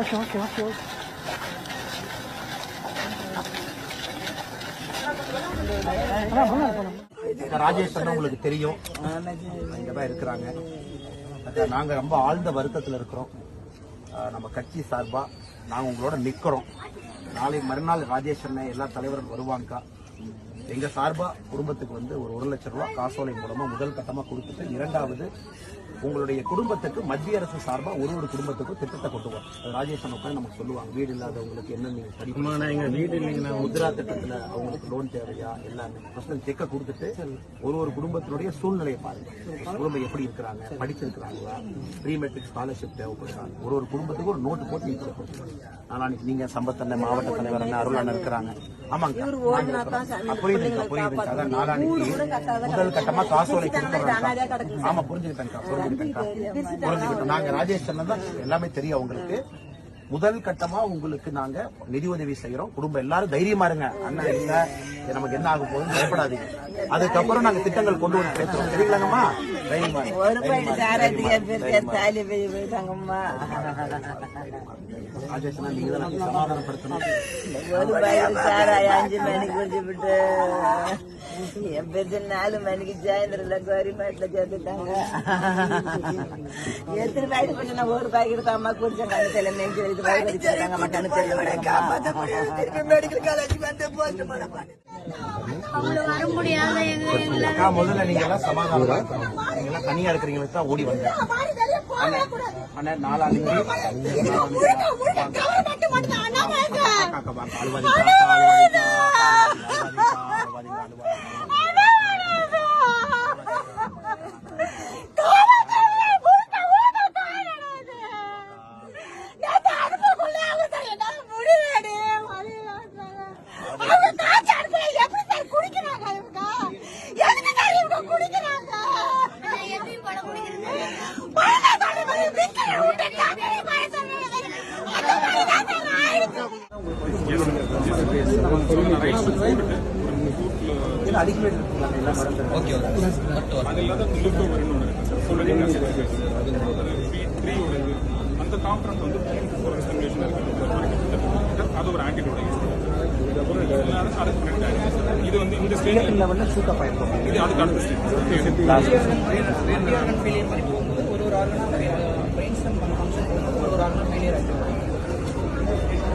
Okay okay okay okay Rajesh அண்ணா உங்களுக்கு தெரியும். இங்கதான் இருக்கிறாங்க. நாங்க ரொம்ப ஆழ்ந்த வருத்தத்தில் இருக்கிறோம். நம்ம கட்சி சார்பா நாங்க உங்களோட நிக்கிறோம். நாளை மறுநாள் ராஜேஷ் அண்ணன் எல்லா தலைவரும் வருவாங்கக்கா. எங்க சார்பா குடும்பத்துக்கு வந்து ஒரு ஒரு லட்சம் ரூபாய் காசோலை மூலமா முதல் கட்டமா கொடுத்துட்டு இரண்டாவது உங்களுடைய குடும்பத்துக்கு மத்திய அரசு சார்பா ஒரு ஒரு குடும்பத்துக்கும் திட்டத்தை கொண்டு வரும். ராஜேஷ் அண்ணா உட்கார்ந்து நமக்கு சொல்லுவாங்க. வீடு இல்லாதவங்களுக்கு என்ன நீங்க படிக்கணும் எங்க வீடு இல்லைங்கன்னா முத்ரா திட்டத்துல அவங்களுக்கு லோன் தேவையா? எல்லாமே. ஃபர்ஸ்ட் செக்கை கொடுத்துட்டு ஒரு ஒரு குடும்பத்தினுடைய சூழ்நிலையை பாருங்க. குடும்பம் எப்படி இருக்கிறாங்க? படிச்சிருக்கிறாங்களா? ப்ரீ மெட்ரிக் ஸ்காலர்ஷிப் தேவைப்படுறாங்க ஒரு ஒரு குடும்பத்துக்கு ஒரு நோட்டு போட்டு நீங்க கொடுக்கணும். நாளைக்கு நீங்க சம்பத்தண்ண மாவட்ட தலைவர் அண்ணன் அருள் அண்ணன் இருக்கிறாங்க. புரியுதுங்க அதான் நாளானிக்கு முதல் கட்டமா காசோலை ஆமா புரிஞ்சுக்கிட்டேன்க்கா புரிஞ்சுக்கிட்டோம். நாங்க ராஜேஷ் தான் எல்லாமே தெரியும் உங்களுக்கு முதல் கட்டமா உங்களுக்கு நாங்க நிதி உதவி செய்யறோம். குடும்பம் எல்லாரும் தைரியமா இருங்க. அண்ணா இல்ல நமக்கு என்ன ஆக போகுதுன்னு பயப்படாதீங்க. அதுக்கப்புறம் நாங்க திட்டங்கள் கொண்டு வந்து பேசுறோம் தெரியுங்களாங்கம்மா தைரியமா இருங்க. ஒரு பையன் சாராத்துக்கு என் பேர் என் தாலி போய் போயிட்டாங்கம்மா ராஜேஷ் அண்ணா நீங்க தான் சமாதானப்படுத்தணும். ஒரு பையன் சாராய் அஞ்சு மணிக்கு விட்டு. என் பேச்சு நாலு மணிக்கு சாயந்தரம்ல கவர்மெண்ட்ல சேர்த்துட்டாங்க எத்தனை பாக்கெட் பண்ணி ஒரு பாக்கெட் அம்மா குடிச்சேன் கண்ணு தெரியல நெஞ்சு வாய் வலிச்சாங்க அம்மா கண்ணு தெரியல மெடிக்கல் காலேஜ் வந்து போஸ்ட் பண்ண மாட்டேன் வர முடியாத அக்கா, முதல்ல நீங்க எல்லாம் சமாதானம் நீங்க எல்லாம் தனியா இருக்கிறீங்களுக்கு தான் ஓடி வந்தேன் அண்ணே, நாலாவது அந்த காம்பரன்ஸ் வந்து ஒரு ஸ்டிமுலேஷன் இருக்கு அது ஒரு ஆன்டிடோட் இது வந்து இந்த ஸ்டேஜ் லெவல்ல சூட்டா பயன்படும் இது அதுக்கு அடுத்த ஸ்டேஜ் லாஸ்ட் பண்ணணும் ஒரு ஆளுனா ஃபைனல் ஆகிடுவாங்க